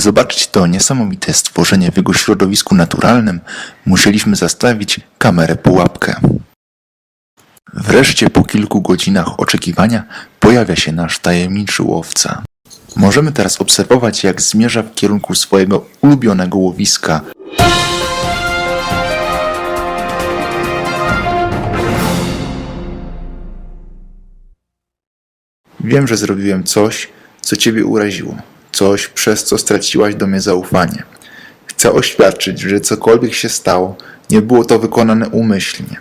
zobaczyć to niesamowite stworzenie w jego środowisku naturalnym, musieliśmy zastawić kamerę pułapkę. Wreszcie po kilku godzinach oczekiwania pojawia się nasz tajemniczy łowca. Możemy teraz obserwować, jak zmierza w kierunku swojego ulubionego łowiska. Wiem, że zrobiłem coś, co ciebie uraziło, coś, przez co straciłaś do mnie zaufanie. Chcę oświadczyć, że cokolwiek się stało, nie było to wykonane umyślnie.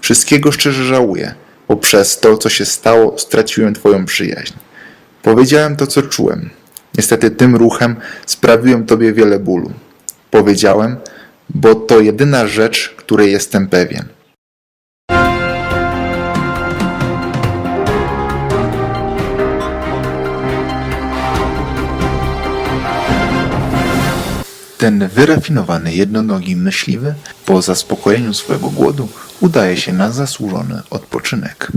Wszystkiego szczerze żałuję, bo przez to, co się stało, straciłem Twoją przyjaźń. Powiedziałem to, co czułem. Niestety tym ruchem sprawiłem Tobie wiele bólu. Powiedziałem, bo to jedyna rzecz, której jestem pewien. Ten wyrafinowany jednonogi myśliwy po zaspokojeniu swojego głodu udaje się na zasłużony odpoczynek.